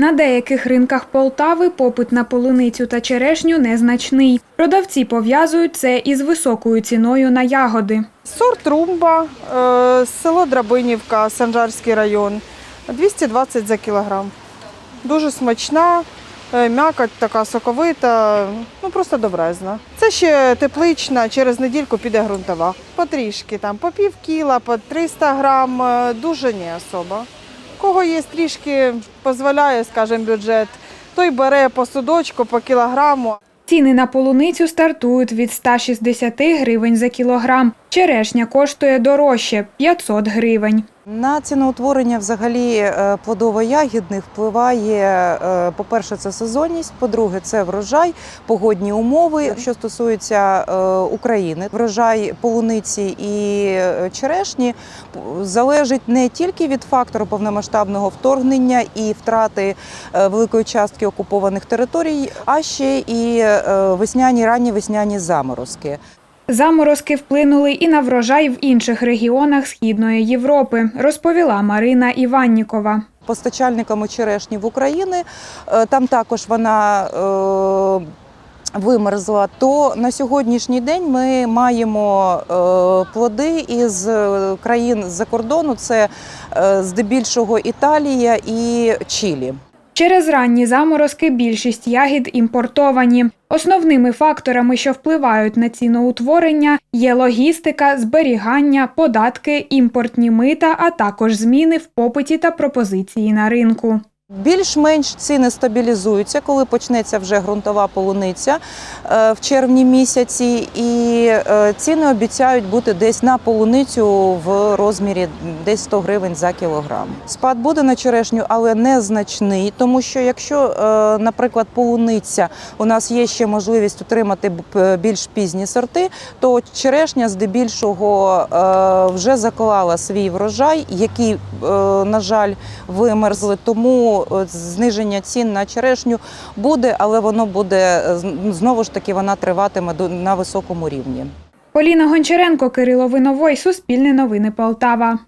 На деяких ринках Полтави попит на полуницю та черешню незначний. Продавці пов'язують це із високою ціною на ягоди. Сорт Румба, е, село Драбинівка, Санжарський район. 220 за кілограм. Дуже смачна, е, м'якоть така соковита, ну просто добрезна. Це ще теплична, через недільку піде ґрунтова. Потрішки там, по пів кіла, по 300 грам, е, дуже не особо. Кого є трішки, дозволяє, скажімо, бюджет, той бере по судочку, по кілограму. Ціни на полуницю стартують від 160 гривень за кілограм. Черешня коштує дорожче 500 гривень. На ціноутворення взагалі е, плодово-ягідних впливає, е, по-перше, це сезонність, по-друге, це врожай, погодні умови. Що стосується е, України, врожай полуниці і черешні залежить не тільки від фактору повномасштабного вторгнення і втрати великої частки окупованих територій, а ще і весняні ранні весняні заморозки. Заморозки вплинули і на врожай в інших регіонах Східної Європи, розповіла Марина Іваннікова. постачальниками черешні в Україні. Е, Там також вона е, вимерзла. То на сьогоднішній день ми маємо е, плоди із країн з-за кордону. Це здебільшого Італія і Чилі. Через ранні заморозки більшість ягід імпортовані. Основними факторами, що впливають на ціноутворення, є логістика, зберігання, податки, імпортні мита, а також зміни в попиті та пропозиції на ринку. Більш-менш ціни стабілізуються, коли почнеться вже ґрунтова полуниця е, в червні місяці, і е, ціни обіцяють бути десь на полуницю в розмірі десь 100 гривень за кілограм. Спад буде на черешню, але незначний, тому що якщо, е, наприклад, полуниця у нас є ще можливість отримати більш пізні сорти, то черешня здебільшого вже заклала свій врожай, який, на жаль, вимерзли. Тому е, зниження цін на черешню буде, але воно буде е, знову ж таки вона триватиме на високому рівні. Поліна Гончаренко, Кирило Виновой, Суспільне новини Полтава.